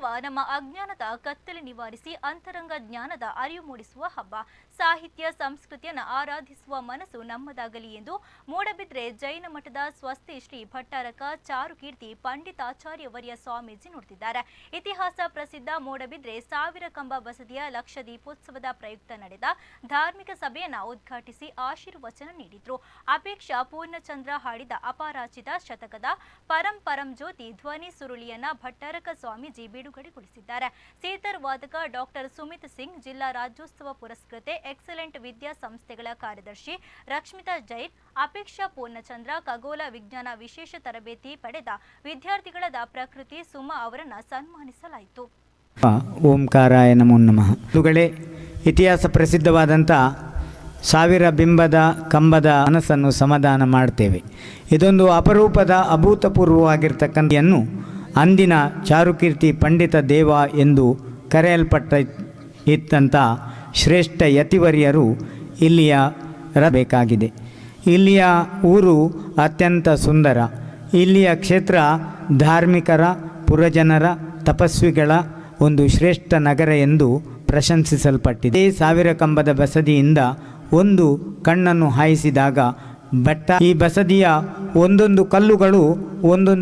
ಉತ್ಸವ ನಮ್ಮ ಅಜ್ಞಾನದ ಕತ್ತಲೆ ನಿವಾರಿಸಿ ಅಂತರಂಗ ಜ್ಞಾನದ ಅರಿವು ಮೂಡಿಸುವ ಹಬ್ಬ. ಸಾಹಿತ್ಯ, ಸಂಸ್ಕೃತಿಯನ್ನು ಆರಾಧಿಸುವ ಮನಸ್ಸು ನಮ್ಮದಾಗಲಿ ಎಂದು ಮೂಡಬಿದ್ರೆ ಜೈನ ಮಠದ ಸ್ವಸ್ತಿ ಶ್ರೀ ಭಟ್ಟಾರಕ ಚಾರುಕೀರ್ತಿ ಪಂಡಿತಾಚಾರ್ಯವರ್ಯ ಸ್ವಾಮೀಜಿ ನುಡಿದಿದ್ದಾರೆ. ಇತಿಹಾಸ ಪ್ರಸಿದ್ಧ ಮೂಡಬಿದ್ರೆ ಸಾವಿರ ಕಂಬ ಬಸದಿಯ ಲಕ್ಷ ದೀಪೋತ್ಸವದ ಪ್ರಯುಕ್ತ ನಡೆದ ಧಾರ್ಮಿಕ ಸಭೆಯನ್ನು ಉದ್ಘಾಟಿಸಿ ಆಶೀರ್ವಚನ ನೀಡಿದ್ರು. ಅಪೇಕ್ಷಾ ಪೂರ್ಣಚಂದ್ರ ಹಾಡಿದ ಅಪಾರಾಚಿತ ಶತಕದ ಪರಂ ಪರಂ ಜ್ಯೋತಿ ಧ್ವನಿ ಸುರುಳಿಯನ್ನ ಭಟ್ಟಾರಕ ಸ್ವಾಮೀಜಿ ಬಿಡುಗಡೆಗೊಳಿಸಿದ್ದಾರೆ ಸೀತರ್ ವಾದಕ ಡಾಕ್ಟರ್ ಸುಮಿತ್ ಸಿಂಗ್ ಜಿಲ್ಲಾ ರಾಜ್ಯೋತ್ಸವ ಪುರಸ್ಕೃತೆ, ಎಕ್ಸಲೆಂಟ್ ವಿದ್ಯಾ ಸಂಸ್ಥೆಗಳ ಕಾರ್ಯದರ್ಶಿ ರಕ್ಷ್ಮಿತಾ ಜೈನ್, ಅಪೇಕ್ಷಾ ಪೂರ್ಣಚಂದ್ರ ಖಗೋಲ ವಿಜ್ಞಾನ ವಿಶೇಷ ತರಬೇತಿ ಪಡೆದ ವಿದ್ಯಾರ್ಥಿಗಳಾದ ಪ್ರಕೃತಿ ಸುಮ ಅವರನ್ನು ಸನ್ಮಾನಿಸಲಾಯಿತು. ಓಂಕಾರಾಯ ನಮೋ ನಮಃ. ಇತಿಹಾಸ ಪ್ರಸಿದ್ಧವಾದಂಥ ಸಾವಿರ ಬಿಂಬದ ಕಂಬದ ಮನಸ್ಸನ್ನು ಸಮಾಧಾನ ಮಾಡ್ತೇವೆ. ಇದೊಂದು ಅಪರೂಪದ ಅಭೂತಪೂರ್ವವಾಗಿರ್ತಕ್ಕಂಥನ್ನು ಅಂದಿನ ಚಾರುಕೀರ್ತಿ ಪಂಡಿತ ದೇವ ಎಂದು ಕರೆಯಲ್ಪಟ್ಟ ಇತ್ತಂಥ ಶ್ರೇಷ್ಠ ಯತಿವರ್ಯರು ಇಲ್ಲಿಯ ರಬೇಕಾಗಿದೆ ಇಲ್ಲಿಯ ಊರು ಅತ್ಯಂತ ಸುಂದರ. ಇಲ್ಲಿಯ ಕ್ಷೇತ್ರ ಧಾರ್ಮಿಕರ, ಪುರಜನರ, ತಪಸ್ವಿಗಳ ಒಂದು ಶ್ರೇಷ್ಠ ನಗರ ಎಂದು ಪ್ರಶಂಸಿಸಲ್ಪಟ್ಟಿದೆ. ಸಾವಿರ ಕಂಬದ ಬಸದಿಯಿಂದ ಒಂದು ಕಣ್ಣನ್ನು ಹಾಯಿಸಿದಾಗ ಬೆಟ್ಟ. ಈ ಬಸದಿಯ ಒಂದೊಂದು ಕಲ್ಲುಗಳು ಒಂದೊಂದು